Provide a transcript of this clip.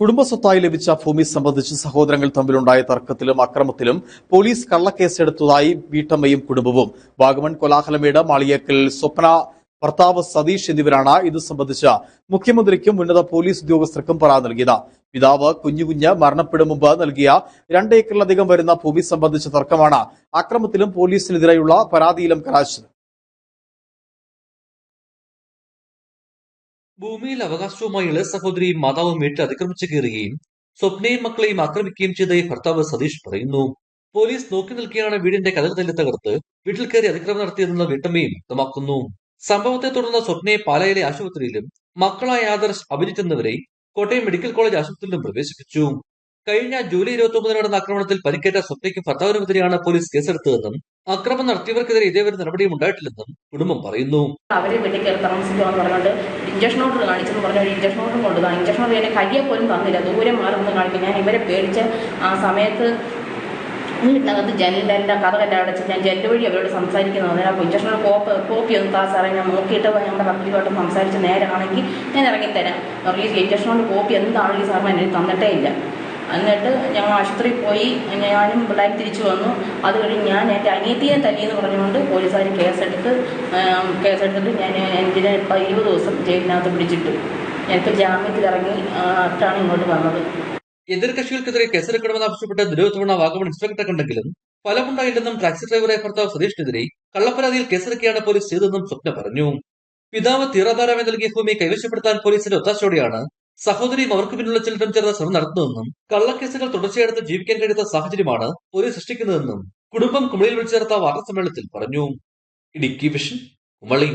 കുടുംബസ്വത്തായി ലഭിച്ച ഭൂമി സംബന്ധിച്ച് സഹോദരങ്ങൾ തമ്മിലുണ്ടായ തർക്കത്തിലും അക്രമത്തിലും പോലീസ് കള്ളക്കേസെടുത്തതായി വീട്ടമ്മയും കുടുംബവും. വാഗമൺ കൊലാഹലമേട് മാളിയേക്കൽ സ്വപ്ന ഭർത്താവ് സതീഷ് എന്നിവരാണ് ഇത് സംബന്ധിച്ച് മുഖ്യമന്ത്രിക്കും ഉന്നത പോലീസ് ഉദ്യോഗസ്ഥർക്കും പരാതി നൽകിയത്. പിതാവ് കുഞ്ഞുകുഞ്ഞ് മരണപ്പെടും മുമ്പ് നൽകിയ രണ്ടേക്കറിലധികം വരുന്ന ഭൂമി സംബന്ധിച്ച തർക്കമാണ് അക്രമത്തിലും പോലീസിനെതിരെയുള്ള പരാതിയിലും കലാശിച്ചത്. ഭൂമിയിൽ അവകാശവുമായുള്ള സഹോദരിയും മാതാവും വീട്ടിൽ അതിക്രമിച്ചു കയറുകയും സ്വപ്നയും മക്കളെയും ആക്രമിക്കുകയും ചെയ്തതായി ഭർത്താവ് സതീഷ് പറയുന്നു. പോലീസ് നോക്കി നിൽക്കുകയാണ് വീടിന്റെ കതിൽ തല്ലി തകർത്ത് വീട്ടിൽ കയറി അതിക്രമം നടത്തിയതെന്ന് വീട്ടമ്മയും വ്യക്തമാക്കുന്നു. സംഭവത്തെ തുടർന്ന് സ്വപ്നയെ പാലയിലെ ആശുപത്രിയിലും മക്കളായ ആദർശ് അഭിജിത്ത് എന്നിവരെ കോട്ടയം മെഡിക്കൽ കോളേജ് ആശുപത്രിയിലും പ്രവേശിപ്പിച്ചു. കഴിഞ്ഞ ജൂലൈ ഇരുപത്തി ഒമ്പതിന് നടന്ന ആക്രമണത്തിൽ പരിക്കേറ്റ സ്വപ്നയ്ക്കും ഭർത്താവിനുമെതിരെയാണ് പോലീസ് കേസെടുത്തതെന്നും അക്രമം നടത്തിയവർക്കെതിരെ ഇതേവരെ നടപടിയും ഉണ്ടായിട്ടില്ലെന്നും കുടുംബം പറയുന്നു. അവരെ വീട്ടിൽ കയറി താമസിക്കുമെന്ന് പറഞ്ഞുകൊണ്ട് ഇഞ്ചക്ഷൻ ഓർഡർ കാണിച്ചെന്ന് പറഞ്ഞ ഒരു ഇഞ്ചക്ഷൻ ഓർഡർ കൊണ്ടുതാണ് ഇഞ്ചക്ഷൻ ഓർഡർ എന്നെ കയ്യെ പോലും തന്നില്ല. ദൂരെ മാറി നിന്ന് കാണിക്കും. ഞാൻ ഇവരെ പേടിച്ച് ആ സമയത്ത് വീട്ടിനകത്ത് ജനലിന്റെ എന്റെ കഥകല്ല അടച്ച് ഞാൻ ജനൽ വഴി അവരോട് സംസാരിക്കുന്നത് അപ്പോൾ ഇഞ്ചക്ഷൻ കോപ്പ് കോപ്പി ഒന്ന് താ സാറേ ഞാൻ നോക്കിയിട്ട് ഞങ്ങളുടെ വക്കീലുമായിട്ട് സംസാരിച്ച് നേരാണെങ്കിൽ ഞാൻ ഇറങ്ങിത്തരാം. ഇറങ്ങി ഇഞ്ചക്ഷനോട് കോപ്പി എന്താണെങ്കിലും സാറിന് എന്നെ തന്നിട്ടേ ഇല്ല. എന്നിട്ട് ഞങ്ങൾ ആശുപത്രിയിൽ പോയി ഞാനും പിള്ളേർ തിരിച്ചു വന്നു. അത് കഴിഞ്ഞ് ഞാൻ എന്റെ അനിയത്തിയെ തല്ലിയെന്ന് പറഞ്ഞുകൊണ്ട് പോലീസുകാർ കേസെടുത്ത് കേസെടുത്തിട്ട് ഞാൻ എന്തിനെ ഇപ്പം ഇരുപത് ദിവസം ജയിലിനകത്ത് പിടിച്ചിട്ടു? എനിക്ക് ജാമ്യത്തിൽ ഇറങ്ങി ട്ടാണ് ഇങ്ങോട്ട് വന്നത്. എതിർ കക്ഷികൾക്കെതിരെ കേസെടുക്കണമെന്ന് ആവശ്യപ്പെട്ട് നിരവധി വാഗമൺ ഇൻസ്പെക്ടറെ കണ്ടെങ്കിലും ഫലമുണ്ടായില്ലെന്നും ടാക്സി ഡ്രൈവറെ ഭർത്താവ് സതീഷിനെതിരെ കള്ളപ്പരാതിയിൽ കേസെടുക്കുകയാണ് പോലീസ് ചെയ്തതെന്നും സ്വപ്ന പറഞ്ഞു. പിതാവ് തീറധാരാമി നൽകിയ ഭൂമി കൈവശപ്പെടുത്താൻ പോലീസിന്റെ ഒത്താശയോടെയാണ് സഹോദരിയും അവർക്ക് പിന്നുള്ള ചിലരും ചേർന്ന ശ്രമം നടത്തുന്നതെന്നും കള്ളക്കേസുകൾ തുടർച്ചയെടുത്ത് ജീവിക്കാൻ കഴിയാത്ത സാഹചര്യമാണ് പോലീസ് സൃഷ്ടിക്കുന്നതെന്നും കുടുംബം കുമളിയിൽ വിളിച്ചു ചേർത്ത വാർത്താ സമ്മേളനത്തിൽ പറഞ്ഞു. ഇടുക്കി വിഷൻ കുമളി.